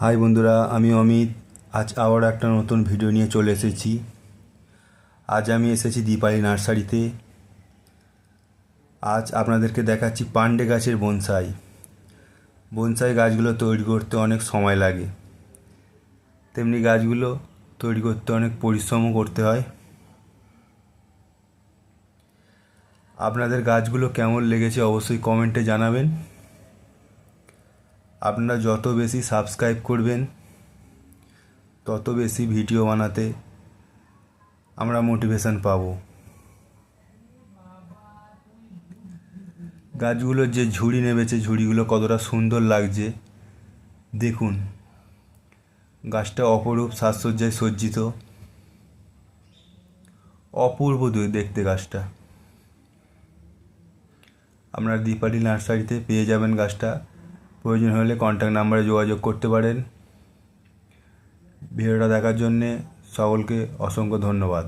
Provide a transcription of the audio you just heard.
High বন্ধুরা, আমি অমিত। আজ আবার একটা নতুন ভিডিও নিয়ে চলে এসেছি। আজ আমি এসেছি দীপালি নার্সারিতে। আজ আপনাদেরকে দেখাচ্ছি পান্ডে গাছের বনসাই। বনসাই গাছগুলো তৈরি করতে অনেক সময় লাগে। তেমনি গাছগুলো তৈরি করতে অনেক পরিশ্রমও করতে হয়। আপনাদের গাছগুলো কেমন লেগেছে অবশ্যই কমেন্টে জানাবেন। আপনারা যত বেশি সাবস্ক্রাইব করবেন, তত বেশি ভিডিও বানাতে আমরা মোটিভেশন পাবো। গাছগুলোর যে ঝুড়ি নেমেছে, ঝুড়িগুলো কতটা সুন্দর লাগছে, দেখুন। গাছটা অপরূপ, সাজসজ্জায় সজ্জিত। অপূর্ব দে- দেখতে গাছটা। আপনার দীপালি নার্সারিতে পেয়ে যাবেন গাছটা। প্রয়োজন হলে কন্ট্যাক্ট নাম্বারে যোগাযোগ করতে পারেন। ভিডিওটা দেখার জন্যে সকলকে অসংখ্য ধন্যবাদ।